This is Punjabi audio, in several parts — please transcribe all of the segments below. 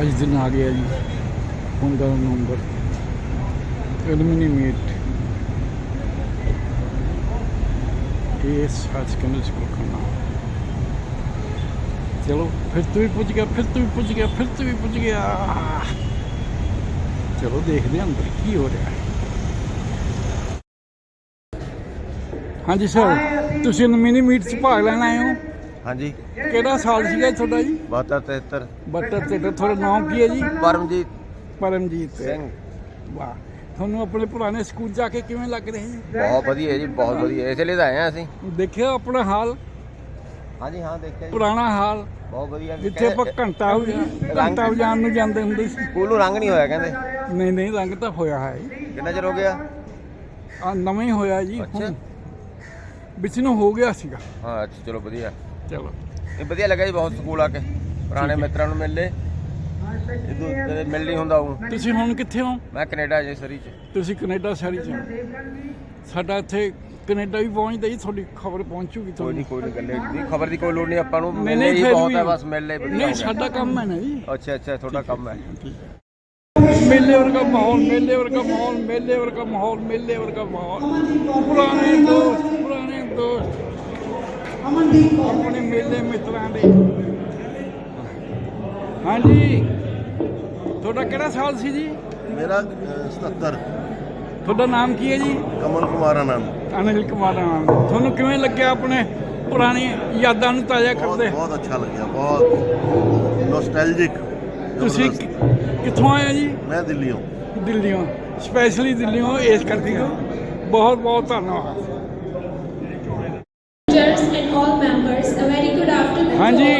ਅੱਜ ਦਿਨ ਆ ਗਿਆ ਜੀ 15 ਨਵੰਬਰ। ਐਲੂਮੀਨੀ ਮੀਟ ਇਹ ਸੱਚ ਕਹਿੰਦੇ ਸੀ ਕੋਖਣਾ ਚਲੋ ਫਿਰ ਤੂੰ ਵੀ ਪੁੱਜ ਗਿਆ ਫਿਰ ਤੂੰ ਵੀ ਪੁੱਜ ਗਿਆ ਫਿਰ ਤੂੰ ਵੀ ਪੁੱਜ ਗਿਆ। ਚਲੋ ਦੇਖਦੇ ਹਾਂ ਅੰਦਰ ਕੀ ਹੋ ਰਿਹਾ ਹੈ। ਹਾਂਜੀ ਸਰ ਤੁਸੀਂ ਐਲੂਮੀਨੀ ਮੀਟ 'ਚ ਭਾਗ ਲੈਣ ਆਏ ਹੋ? ਹਾਂਜੀ। ਕਿਹੜਾ ਸਾਲ ਸੀਗਾ ਤੁਹਾਡਾ ਜੀ? 72 73 ਬੱਟਰ ਤੇ ਤੁਹਾਡਾ ਨਾਮ ਕੀ ਹੈ ਜੀ? ਪਰਮਜੀਤ। ਪਰਮਜੀਤ। ਸਿੰਘ। ਵਾਹ। ਤੁਹਾਨੂੰ ਆਪਣੇ ਪੁਰਾਣੇ ਸਕੂਲ ਜਾ ਕੇ ਕਿਵੇਂ ਲੱਗ ਰਿਹਾ ਜੀ ਬਹੁਤ ਵਧੀਆ ਜੀ ਬਹੁਤ ਵਧੀਆ। ਇਸ ਲਈ ਤਾਂ ਆਏ ਆ ਅਸੀਂ। ਦੇਖਿਆ ਆਪਣਾ ਹਾਲ? ਹਾਂਜੀ ਹਾਂ ਦੇਖਿਆ ਜੀ। ਪੁਰਾਣਾ ਹਾਲ? ਬਹੁਤ ਵਧੀਆ ਜਿੱਥੇ ਆਪਾਂ ਘੰਟਾ ਹੋ ਘੰਟਾ ਵਜਾਉਣ ਨੂੰ ਜਾਂਦੇ ਹੁੰਦੇ ਸੀ। ਸਕੂਲ ਨੂੰ ਰੰਗ ਨਹੀਂ ਹੋਇਆ ਕਹਿੰਦੇ। ਨਹੀਂ ਨਹੀਂ ਰੰਗ ਤਾਂ ਹੋਇਆ ਹੈ ਜੀ। ਕਿੰਨਾ ਚਿਰ ਹੋ ਗਿਆ? ਆ ਨਵਾਂ ਹੋਇਆ ਜੀ ਅੱਛਾ। ਵਿੱਚ ਨੂੰ ਹੋ ਗਿਆ ਸੀਗਾ। ਹਾਂ ਅੱਛਾ ਚਲੋ ਵਧੀਆ। ਚਲੋ। ਇਹ ਵਧੀਆ ਲੱਗਾ ਜੀ ਬਹੁਤ ਸਕੂਲ ਆ ਕੇ। ਪੁਰਾਣੇ ਮਿੱਤਰਾਂ ਨੂੰ ਮਿਲ ਕਦੇ ਮਿਲ ਨਹੀਂ ਹੁੰਦਾ ਉਹ। ਤੁਸੀਂ ਹੁਣ ਕਿੱਥੇ ਹੋ? ਮੈਂ ਕੈਨੇਡਾ ਜੇ ਸਰੀ ਚ। ਤੁਸੀਂ ਕੈਨੇਡਾ ਸ਼ਹਿਰੀ ਚ ਹੋ। ਸਾਡਾ ਇੱਥੇ ਕੈਨੇਡਾ ਵੀ ਪਹੁੰਚਦਾ ਜੀ ਤੁਹਾਡੀ ਖਬਰ ਪਹੁੰਚੂਗੀ ਕੋਈ ਤੁਹਾਨੂੰ। ਨਹੀਂ ਕੋਈ ਨਹੀਂ ਗੱਲੇ ਦੀ ਖਬਰ ਦੀ ਕੋਈ ਲੋੜ ਨਹੀਂ ਆਪਾਂ ਨੂੰ ਨਹੀਂ, ਨਹੀਂ, ਹੀ ਫਿਰ ਬਹੁਤ ਵੀ- ਹੈ ਬਸ ਮਿਲ ਲੈ ਵਧੀਆ। ਨਹੀਂ ਹੋ ਗਿਆ। ਸਾਡਾ ਕੰਮ ਹੈ ਨਾ ਜੀ। ਅੱਛਾ ਅੱਛਾ ਤੁਹਾਡਾ ਕੰਮ ਹੈ। ਮੇਲੇ ਵਰਗਾ ਮਾਹੌਲ ਮੇਲੇ ਵਰਗਾ ਮਾਹੌਲ ਮੇਲੇ ਵਰਗਾ ਮਾਹੌਲ ਮੇਲੇ ਵਰਗਾ ਮਾਹੌਲ। ਪੁਰਾਣੇ ਦੋਸਤ ਪੁਰਾਣੇ ਦੋਸਤ। ਆਪਣੇ ਮੇਲੇ ਮਿੱਤਰਾਂ ਦੇ। ਹਾਂਜੀ। ਤੁਹਾਡਾ ਕਿਹੜਾ ਸਾਲ ਸੀ ਜੀ? ਮੇਰਾ 77 ਤੁਹਾਡਾ ਨਾਮ ਕੀ ਹੈ ਜੀ? ਕਮਲ ਕੁਮਾਰ ਆਨੰਦ ਅਨਿਲ ਕੁਮਾਰ ਨਾਮ ਤੁਹਾਨੂੰ ਕਿਵੇਂ ਲੱਗਿਆ ਆਪਣੇ ਪੁਰਾਣੀ ਯਾਦਾਂ ਨੂੰ ਤਾਜ਼ਾ ਬਹੁਤ ਕਰਦੇ? ਬਹੁਤ ਅੱਛਾ ਲੱਗਿਆ ਬਹੁਤ। ਨੋਸਟੈਲਜਿਕ ਤੁਸੀਂ ਕਿ- ਕਿੱਥੋਂ ਆਏ ਹੋ ਜੀ? ਮੈਂ ਦਿੱਲੀੋਂ। ਦਿੱਲੀੋਂ। ਸਪੈਸ਼ਲੀ ਦਿੱਲੀੋਂ ਇਸ ਕਰਕੇ। ਬਹੁਤ ਬਹੁਤ ਧੰਨਵਾਦ। Teachers and 올 members uh very good afternoon ਹਾਂਜੀ।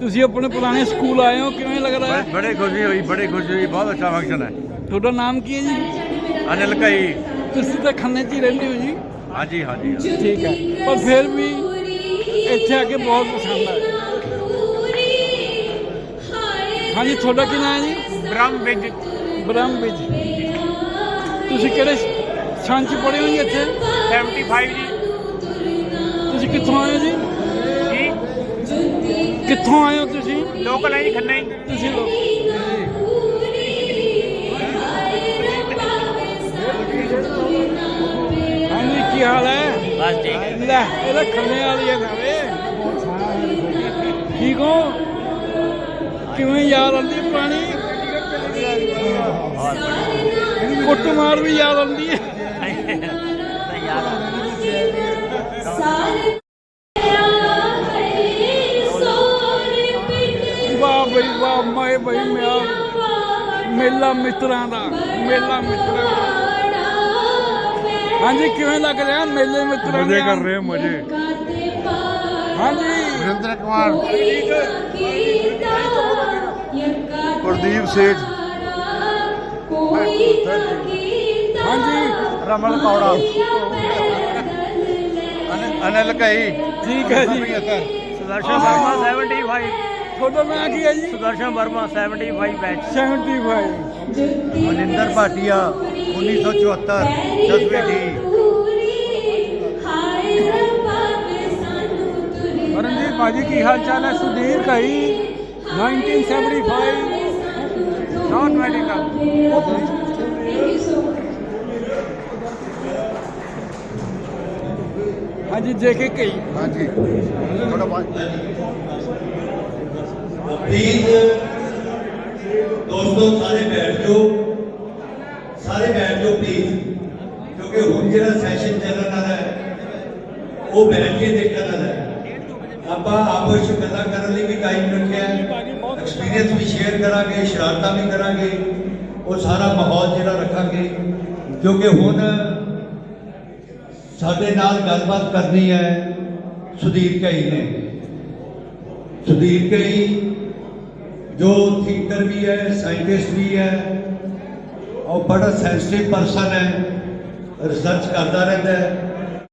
ਤੁਸੀਂ ਆਪਣੇ ਪੁਰਾਣੇ ਸਕੂਲ ਆਏ ਹੋ ਕਿਵੇਂ ਲੱਗ ਰਿਹਾ ਹੈ? ਬੜੇ ਖੁਸ਼ੀ ਹੋਈ ਬੜੇ ਖੁਸ਼ੀ ਹੋਈ ਬਹੁਤ ਅੱਛਾ ਫੰਕਸ਼ਨ ਹੈ। ਤੁਹਾਡਾ ਨਾਮ ਕੀ ਹੈ ਜੀ? ਅਨਿਲ ਕਈ ਤੁਸੀਂ ਤਾਂ ਖੰਨੇ 'ਚ ਹੀ ਰਹਿੰਦੇ ਹੋ ਜੀ। ਹਾਂਜੀ ਹਾਂਜੀ। ਹਾਂਜੀ। ਠੀਕ ਹੈ। ਪਰ ਫਿਰ ਵੀ ਇੱਥੇ ਆ ਕੇ ਬਹੁਤ ਪਸੰਦ ਆਇਆ। ਹਾਂਜੀ ਤੁਹਾਡਾ ਕੀ ਨਾਮ ਹੈ ਜੀ? ਬ੍ਰਹਮ ਵਿੱਚ ਬ੍ਰਹਮ ਵਿੱਚ ਤੁਸੀਂ ਕਿਹੜੇ ਸੰਚ ਪੜ੍ਹੇ ਹੋ ਜੀ ਇੱਥੇ? 75 ਜੀ। ਕਿੱਥੋਂ ਆਏ ਹੋ ਜੀ? ਜੀ। ਕਿੱਥੋਂ ਆਏ ਹੋ ਤੁਸੀਂ? ਲੋਕਲ ਹੈ ਜੀ ਖੰਨਾ ਹੀ। ਤੁਸੀਂ ਲੋ ਹਾਂਜੀ ਕੀ ਹਾਲ ਹੈ? ਬਸ ਠੀਕ ਹੈ। ਲੈ ਇਹਦਾ ਖੰਨੇ ਵਾਲੀ ਹੈ ਸਾਵੇ ਠੀਕ ਹੋ? ਕਿਵੇਂ ਯਾਦ ਆਉਂਦੀ ਪਾਣੀ ਕੁੱਟ ਮਾਰ ਵੀ ਯਾਦ ਆਉਂਦੀ ਹੈ। ਮੇਲਾ ਮਿੱਤਰਾਂ ਦਾ ਮੇਲਾ ਮਿੱਤਰਾਂ ਦਾ। ਹਾਂਜੀ ਕਿਵੇਂ ਲੱਗ ਰਿਹਾ ਮੇਲੇ ਮਿੱਤਰਾਂ ਮਜ਼ੇ ਕਰ ਰਹੇ ਮਜ਼ੇ। ਹਾਂਜੀ। ਸੁਰਿੰਦਰ ਕੁਮਾਰ। ਪ੍ਰਦੀਪ ਸੇਠ। ਹਾਂਜੀ। ਰਮਨ ਕੌੜਾ। ਅਨਿਲ ਕਹੀ ਠੀਕ ਹੈ ਜੀ। ਸੁਦਰਸ਼ਨ ਸ਼ਰਮਾ 75 ਤੁਹਾਡਾ ਨਾਂ ਕੀ ਹੈ ਜੀ? ਸੁਦਰਸ਼ਨ ਵਰਮਾ 75 ਬੈਚ 75 ਮਨਿੰਦਰ ਭਾਟੀਆ 1974 ਜਸਵੀ ਡੀ ਰਣਜੀਤ ਭਾਜੀ ਕੀ ਹਾਲ ਚਾਲ ਹੈ? ਸੁਧੀਰ ਕਹੀ 1975 ਨਾਟ ਮੈਡੀਕਲ ਹਾਂਜੀ ਜੇ ਕੇ ਕਹੀ ਹਾਂਜੀ। ਤੁਹਾਡਾ ਬਾਤ ਪਲੀਜ਼, ਦੋਸਤੋ, ਸਾਰੇ ਬੈਠ ਜਾਓ। ਸਾਰੇ ਬੈਠ ਜਾਓ ਪਲੀਜ਼, ਕਿਉਂਕਿ ਹੁਣ ਜਿਹੜਾ ਸੈਸ਼ਨ ਚੱਲਣ ਵਾਲਾ ਹੈ, ਉਹ ਬੈਠ ਕੇ ਦੇਖਣ ਵਾਲਾ ਹੈ। ਆਪਾਂ ਆਪਸ ਵਿੱਚ ਗੱਲਾਂ ਕਰਨ ਲਈ ਵੀ ਟਾਈਮ ਰੱਖਿਆ ਐਕਸਪੀਰੀਅੰਸ ਵੀ ਸ਼ੇਅਰ ਕਰਾਂਗੇ, ਸ਼ਰਾਰਤਾਂ ਵੀ ਕਰਾਂਗੇ, ਉਹ ਸਾਰਾ ਮਾਹੌਲ ਜਿਹੜਾ ਰੱਖਾਂਗੇ। ਕਿਉਂਕਿ ਹੁਣ ਸਾਡੇ ਨਾਲ ਗੱਲਬਾਤ ਕਰਨੀ ਹੈ ਸੁਧੀਰ ਕਈ ਨੇ। ਸੁਧੀਰ ਕਈ ਜੋ ਥਿੰਕਰ ਵੀ ਹੈ, ਸਾਇੰਟਿਸਟ ਵੀ ਹੈ ਔਰ ਬੜਾ ਸੈਂਸਿਟਿਵ ਪਰਸਨ ਹੈ ਰਿਸਰਚ ਕਰਦਾ ਰਹਿੰਦਾ ਹੈ।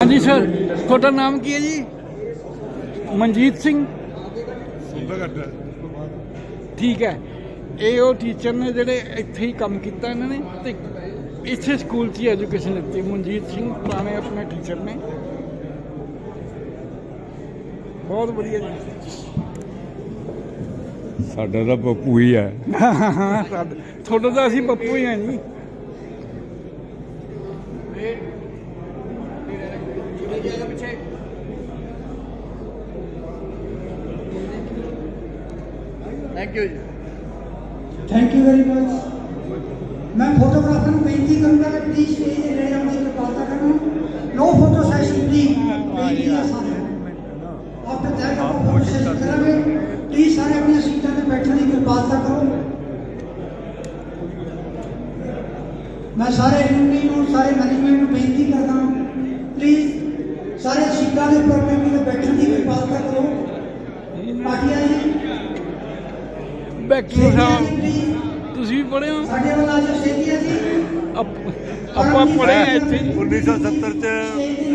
ਹਾਂਜੀ ਸਰ, ਤੁਹਾਡਾ ਨਾਮ ਕੀ ਹੈ ਜੀ? ਮਨਜੀਤ ਸਿੰਘ। ਠੀਕ ਹੈ। ਇਹ ਉਹ ਟੀਚਰ ਨੇ ਜਿਹੜੇ ਇੱਥੇ ਹੀ ਕੰਮ ਕੀਤਾ ਇਹਨਾਂ ਨੇ ਤੇ ਇਸੇ ਸਕੂਲ 'ਚ ਐਜੂਕੇਸ਼ਨ ਲਿੱਤੀ ਮਨਜੀਤ ਸਿੰਘ ਪੁਰਾਣੇ ਆਪਣੇ ਟੀਚਰ ਨੇ। ਬਹੁਤ ਵਧੀਆ ਜੀ। ਸਾਡਾ ਤਾਂ ਪੱਪੂ ਹੀ ਹੈ ਤੁਹਾਡਾ ਤਾਂ ਅਸੀਂ ਪੱਪੂ ਹੀ ਆ ਜੀ। ਥੈਂਕ ਯੂ ਵੈਰੀ ਮਚ ਮੈਂ ਫੋਟੋਗ੍ਰਾਫਰ ਨੂੰ ਬੇਨਤੀ ਕਰੂੰਗਾ ਕਿ ਪਲੀਜ਼ ਸਟੇਜ ਦੇ ਨੇੜੇ ਆਉਣ ਦੀ ਕਿਰਪਾਲਤਾ ਕਰਨਾ। ਨੋ ਫੋਟੋ ਸੈਸ਼ਨ ਪਲੀਜ਼ ਬੇਨਤੀ ਹੈ ਸਾਰਿਆਂ ਨੂੰ ਆਫਟਰ ਦੈਟ ਆਪਾਂ ਫੋਟੋ ਸੈਸ਼ਨ ਕਰਾਂਗੇ। ਪਲੀਜ਼ ਸਾਰੇ ਆਪਣੀਆਂ ਸੀਟਾਂ ਤੇ ਬੈਠਣ ਦੀ ਕਿਰਪਾਲਤਾ ਕਰੋ। ਮੈਂ ਸਾਰੇ ਐਲੂਮਨੀ ਨੂੰ ਸਾਰੇ ਮੈਨੇਜਮੈਂਟ ਨੂੰ ਬੇਨਤੀ ਕਰਦਾ ਹਾਂ। ਪਲੀਜ਼ ਸਾਰੇ ਸੀਟਾਂ ਦੇ ਉੱਪਰ ਆਪਣੇ ਬੈਠਣ ਦੀ ਕਿਰਪਾਲਤਾ ਕਰੋ। ਪਾਟਿਆ ਜੀ। ਜੀ ਸਾਹਿਬ ਤੁਸੀਂ ਵੀ ਪੜ੍ਹੇ ਹੋ? ਸਾਡੇ ਵੱਲ ਆ ਜਾਓ ਸੇਠੀਆ ਜੀ। ਆਪ- ਪੜ੍ਹੇ ਆ ਇੱਥੇ। ਜੀ। 1970 ਚ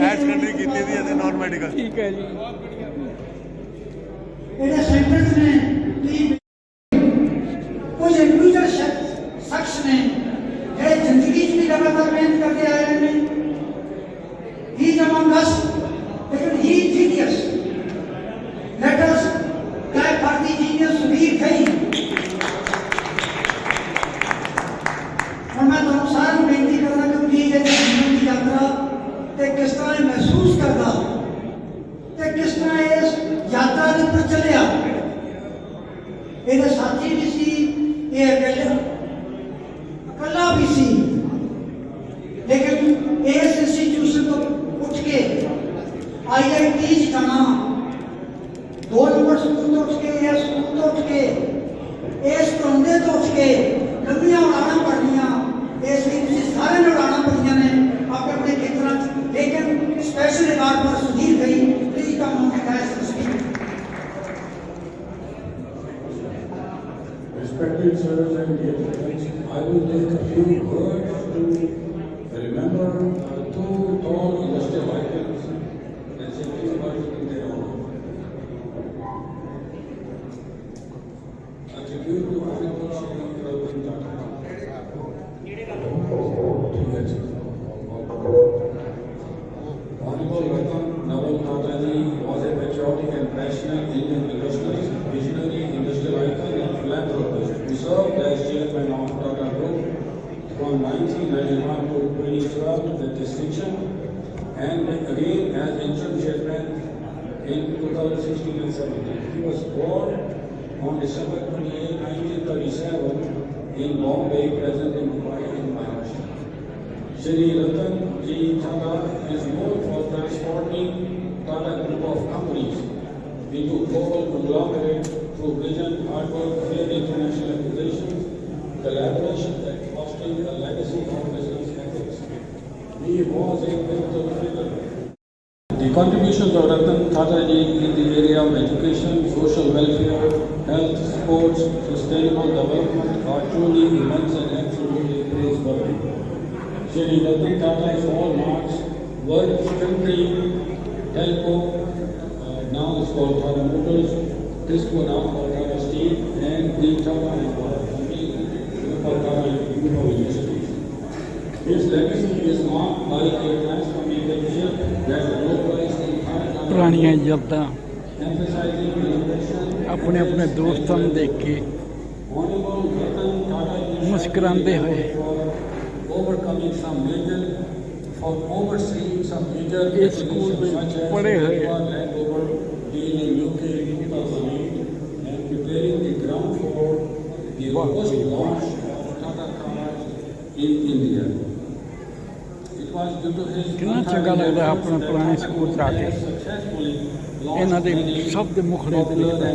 ਹਾਇਰ ਸੈਕੰਡਰੀ ਕੀਤੀ ਦੀ ਅਤੇ ਨਾਨ ਮੈਡੀਕਲ ਠੀਕ ਹੈ ਜੀ। ਇਹਦੇ ਸੈਂਟਰਸ ਨੇ ਪਲੀਜ਼ ਕੁਝ ਇੰਡੀਵਿਜੂਅਲ ਸ਼ਖਸ ਨੇ ਜਿਹੜੇ ਜ਼ਿੰਦਗੀ 'ਚ ਵੀ ਲਗਾਤਾਰ ਮਿਹਨਤ ਕਰਦੇ ਆਏ ਨੇ ਹੀ ਇਜ਼ ਅਮੰਗ ਅਸ ਲੇਕਿਨ ਹੀ genius let us clap for the genius Subir ਖਈ ਹੁਣ ਮੈਂ ਤੁਹਾਨੂੰ ਸਾਰਿਆਂ ਨੂੰ ਬੇਨਤੀ ਕਰਦਾ ਕਿ ਪਲੀਜ਼ ਇਹ ਜੀਵਨ ਦੀ ਯਾਤਰਾ ਤੇ ਕਿਸ ਤਰ੍ਹਾਂ ਇਹ ਮਹਿਸੂਸ ਕਰਦਾ ਤੇ ਕਿਸ ਤਰ੍ਹਾਂ ਇਸ ਯਾਤਰਾ ਦੇ ਉੱਪਰ ਚੱਲਿਆ ਇਹਦੇ ਸਾਥੀ ਵੀ ਸੀ ਇਹ ਇਕੱਲਾ ਇਕੱਲਾ ਵੀ ਸੀ ਲੇਕਿਨ ਇਸ ਇੰਸਟੀਟਿਊਸ਼ਨ ਤੋਂ ਉੱਠ ਕੇ ਆਈਆਈਟੀ ਚ ਜਾਣਾ ਦੋ ਨੰਬਰ ਸਕੂਲ ਤੋਂ ਉੱਠ ਕੇ ਇਸ ਸਕੂਲ ਤੋਂ ਉੱਠ ਕੇ ਇਸ ਪਰੌਂਦੇ ਤੋਂ ਉੱਠ ਕੇ ਲੰਬੀਆਂ ਉਡਾਣਾਂ Respected sirs and dear friends, I will take a few words to remember uh, two tall industrial icons and simply words in their honor. A tribute to Honorable Shri Ratan Tata. Yes. Honorable Ratan Naval Tata ji was a patriotic and passionate Indian industrialist, visionary industrial icon and philanthropist who served as chairman of Tata Group from 1991 to 2012 the distinction and again as interim chairman in 2016 and 17. He was born on December 28, 1937 in Bombay, present in Mumbai in Maharashtra. Shri Ratan Ji Tata is known for transforming Tata Group of companies into global conglomerate through vision, hard work, fair international acquisitions, collaboration and a legacy of business ethics. He was a pivotal figure the contributions of Ratan Tata ji in the area of education, social welfare, health, sports, sustainable development are truly immense and absolutely praiseworthy. Shri Ratan Tata's hallmarks were factory, telco, uh, now it's called Tata Motors, Tisco now called Tata Steel, and the Tata company called Tata Union Industries. His legacy is marked by a transformative shift that globalized the entire country, ਪੁਰਾਣੀਆਂ ਯਾਦਾਂ emphasizing innovation ਆਪਣੇ ਆਪਣੇ ਦੋਸਤਾਂ ਨੂੰ ਦੇਖ ਕੇ Honorable Ratan Tata ji ਮੁਸਕਰਾਉਂਦੇ ਹੋਏ for overcoming some major, for overseeing some major ਇਸ ਸਕੂਲ acquisitions ਵਿੱਚ such as ਪੜ੍ਹੇ ਹੋਏ ਆ। Jaguar Land Rover deal in UK in 2008 and preparing the ground for the Wow. robust launch of Tata cars in India. It was due to his ਕਿੰਨਾ ਚੰਗਾ ਲੱਗਦਾ ਆਪਣੇ ਪੁਰਾਣੇ ਸਕੂਲ 'ਚ ਆ ਕੇ ਇਹਨਾਂ ਦੇ ਸਭ ਦੇ ਮੁਖੜੇ ਤੇ ਲਿਖਦਾ